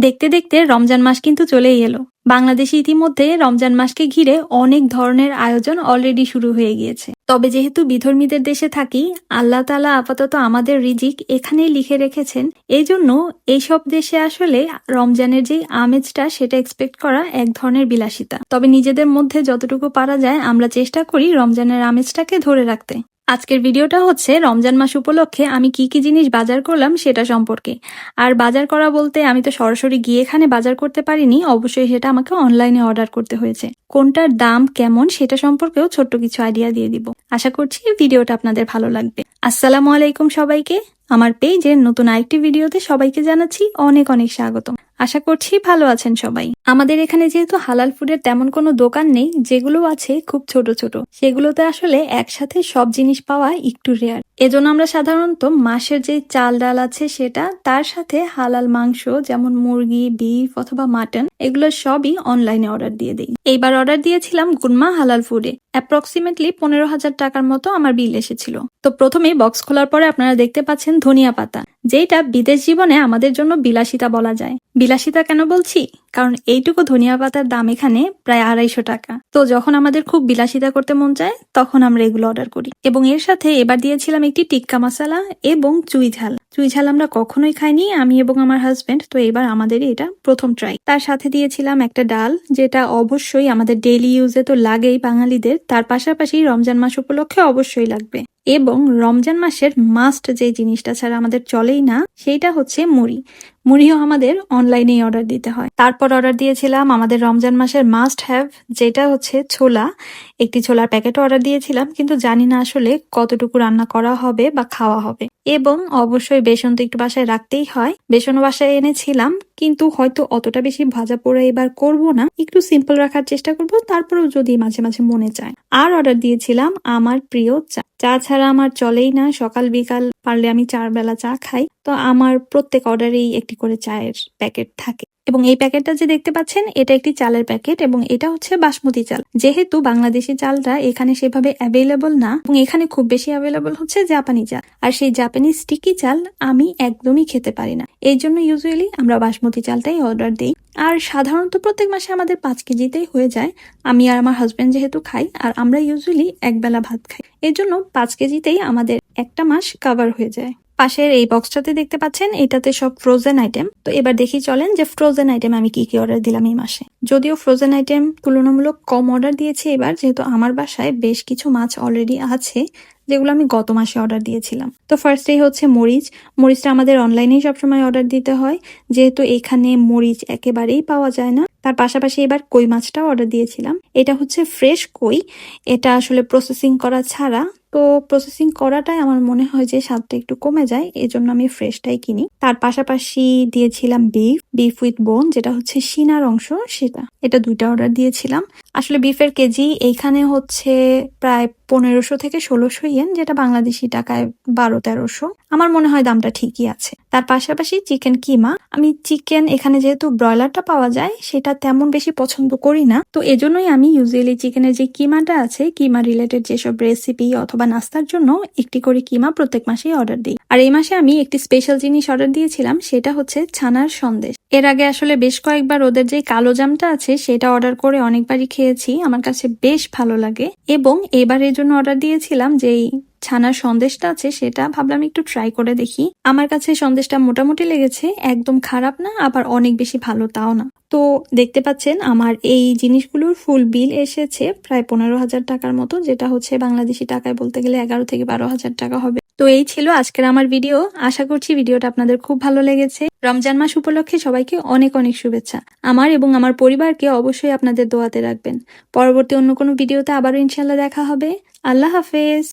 দেখতে দেখতে রমজান মাস কিন্তু চলেই এলো। বাংলাদেশে ইতিমধ্যে রমজান মাসকে ঘিরে অনেক ধরনের আয়োজন অলরেডি শুরু হয়ে গিয়েছে। তবে যেহেতু বিধর্মীদের দেশে থাকি, আল্লাহ তালা আপাতত আমাদের রিজিক এখানেই লিখে রেখেছেন। এই জন্য এইসব দেশে আসলে রমজানের যে আমেজটা সেটা এক্সপেক্ট করা এক ধরনের বিলাসিতা। তবে নিজেদের মধ্যে যতটুকু পারা যায়, আমরা চেষ্টা করি রমজানের আমেজটাকে ধরে রাখতে। আজকের ভিডিওটা হচ্ছে রমজান মাস উপলক্ষে আমি কি কি জিনিস বাজার করলাম সেটা সম্পর্কে। আর বাজার করা বলতে আমি তো সরাসরি গিয়ে এখানে বাজার করতে পারিনি, অবশ্যই সেটা আমাকে অনলাইনে অর্ডার করতে হয়েছে। কোনটার দাম কেমন সেটা সম্পর্কেও ছোট্ট কিছু আইডিয়া দিয়ে দিব। আশা করছি ভিডিওটা আপনাদের ভালো লাগবে। আসসালামু আলাইকুম সবাইকে। আমার পেজের নতুন আরেকটি ভিডিওতে সবাইকে জানাচ্ছি অনেক অনেক স্বাগতম। আশা করছি ভালো আছেন সবাই। আমাদের এখানে যেহেতু হালাল ফুডের তেমন কোনো দোকান নেই, যেগুলো আছে খুব ছোট ছোট। সেগুলোতে আসলে একসাথে সব জিনিস পাওয়া একটু রেয়ার এজন্য আমরা সাধারণত মাসের যে চাল ডাল আছে সেটা, তার সাথে হালাল মাংস যেমন মুরগি, বিফ অথবা মাটন, এগুলো সবই অনলাইনে অর্ডার দিয়ে দিই। এইবার অর্ডার দিয়েছিলাম গুনমা হালাল ফুডে অ্যাপ্রক্সিমেটলি পনেরো হাজার টাকার মতো আমার বিল এসেছিল। তো প্রথমে বক্স খোলার পরে আপনারা দেখতে পাচ্ছেন ধনিয়া পাতা যেটা বিদেশ জীবনে আমাদের জন্য বিলাসিতা বলা যায়। বিলাসিতা কেন বলছি? কারণ এইটুকু ধনিয়া পাতার দাম এখানে প্রায় আড়াইশো টাকা। তো যখন আমাদের খুব বিলাসিতা করতে মন চায়, তখন আমরা এগুলো অর্ডার করি। এবং এর সাথে এবার দিয়েছিলাম একটি টিক্কা মশালা এবং চুই ঝাল। চুই ঝাল আমরা কখনোই খাইনি, আমি এবং আমার হাজবেন্ড তো এবার আমাদের এটা প্রথম ট্রাই তার সাথে দিয়েছিলাম একটা ডাল, যেটা অবশ্যই আমাদের ডেইলি ইউজে তো লাগেই বাঙালিদের, তার পাশাপাশি রমজান মাস উপলক্ষে অবশ্যই লাগবে। এবং রমজান মাসের মাস্ট যে জিনিসটা ছাড়া আমাদের চলেই না, সেইটা হচ্ছে মুড়ি। মুড়িও আমাদের অনলাইনেই অর্ডার দিতে হয়। তারপর অর্ডার দিয়েছিলাম আমাদের রমজান মাসের মাস্ট হ্যাভ যেটা হচ্ছে ছোলা। একটি ছোলার প্যাকেট অর্ডার দিয়েছিলাম, কিন্তু জানি না আসলে কতটুকু রান্না করা হবে বা খাওয়া হবে। এবং অবশ্যই বেসন তো একটু বাসায় রাখতেই হয়। বেসনও বাসায় এনেছিলাম, কিন্তু হয়তো অতটা বেশি ভাজা পোড়া এবার করব না। একটু সিম্পল রাখার চেষ্টা করব, তারপরেও যদি মাঝে মাঝে মনে চায়। আর অর্ডার দিয়েছিলাম আমার প্রিয় চা। চা ছাড়া আমার চলেই না, সকাল বিকাল পারলে আমি চার বেলা চা খাই। তো আমার প্রত্যেক অর্ডারেই একটি করে চায়ের প্যাকেট থাকে। এবং এই প্যাকেটটা যে দেখতে পাচ্ছেন, এটা একটি চালের প্যাকেট এবং এটা হচ্ছে বাসমতি চাল। যেহেতু বাংলাদেশি চালটা এখানে সেভাবে অ্যাভেলেবল না, এবং এখানে খুব বেশি অ্যাভেলেবল হচ্ছে জাপানি চাল। আর সেই জাপানি স্টিকি চাল আমি একদমই খেতে পারি না। এই জন্য ইউজুয়ালি আমরা বাসমতি চালটাই অর্ডার দিই। আর সাধারণত প্রত্যেক মাসে আমাদের পাঁচ কেজিতেই হয়ে যায়। আমি আর আমার হাজব্যান্ড যেহেতু খাই, আর আমরা ইউজুয়ালি একবেলা ভাত খাই। এর জন্য পাঁচ কেজিতেই আমাদের একটা মাস কাভার হয়ে যায়। পাশের এই বক্সটাতে দেখতে পাচ্ছেন, এটাতে সব ফ্রোজেন আইটেম তো এবার দেখি চলেন যে ফ্রোজেন আইটেম আমি কি কি অর্ডার দিলাম এই মাসে। যদিও ফ্রোজেন আইটেম তুলনামূলক কম অর্ডার দিয়েছি এবার, যেহেতু আমার বাসায় বেশ কিছু মাছ অলরেডি আছে। যেগুলো আমি গত মাসে অর্ডার দিয়েছিলাম। তো ফার্স্টেই হচ্ছে মরিচ। মরিচটা আমাদের অনলাইনেই সবসময় অর্ডার দিতে হয়। যেহেতু এখানে মরিচ একেবারেই পাওয়া যায় না। তার পাশাপাশি এবার কই মাছটাও অর্ডার দিয়েছিলাম। এটা হচ্ছে ফ্রেশ কই। এটা আসলে প্রসেসিং করা ছাড়া। তো প্রসেসিং করাটাই আমার মনে হয় যে স্বাদটা একটু কমে যায়, এজন্য আমি ফ্রেশটাই কিনি। তার পাশাপাশি দিয়েছিলাম বিফ বিফ উইথ বোন যেটা হচ্ছে সিনার অংশ, সেটা। এটা দুইটা অর্ডার দিয়েছিলাম। আসলে বিফের কেজি এইখানে হচ্ছে প্রায় পনেরোশো থেকে ষোলোশো ইয়েন, যেটা বাংলাদেশি টাকায় বারো তেরোশো। আমার মনে হয় দামটা ঠিকই আছে। তার পাশাপাশি চিকেন কিমা। আমি চিকেন এখানে যেহেতু ব্রয়লারটা পাওয়া যায়, সেটা তেমন বেশি পছন্দ করি না। তো এজন্যই আমি ইউজুয়ালি চিকেনের যে কিমাটা আছে, কিমা রিলেটেড যেসব রেসিপি অথবা নাস্তার জন্য একটি করে কিমা প্রত্যেক মাসেই অর্ডার দিই। আর এই মাসে আমি একটি স্পেশাল জিনিস অর্ডার দিয়েছিলাম, সেটা হচ্ছে ছানার সন্দেশ। এর আগে আসলে বেশ কয়েকবার ওদের যে কালো জামটা আছে, সেটা অর্ডার করে অনেকবারই খেয়েছি। আমার কাছে বেশ ভালো লাগে। এবং এবার এর জন্য অর্ডার দিয়েছিলাম যেই ছানার সন্দেশটা আছে, সেটা ভাবলাম একটু ট্রাই করে দেখি। আমার কাছে সন্দেশটা মোটামুটি লেগেছে, একদম খারাপ না, আবার অনেক বেশি ভালো তাও না। তো দেখতে পাচ্ছেন, আমার এই জিনিসগুলোর ফুল বিল এসেছে প্রায় পনেরো হাজার টাকার মতো, যেটা হচ্ছে বাংলাদেশি টাকায় বলতে গেলে এগারো থেকে বারো হাজার টাকা হবে। তো এই ছিল আজকের আমার ভিডিও আশা করছি ভিডিওটা আপনাদের খুব ভালো লেগেছে। রমজান মাস উপলক্ষে সবাইকে অনেক অনেক শুভেচ্ছা। আমার এবং আমার পরিবারকে অবশ্যই আপনাদের দোয়াতে রাখবেন। পরবর্তী অন্য কোনো ভিডিওতে আবারও ইনশাল্লাহ দেখা হবে। আল্লাহ হাফেজ।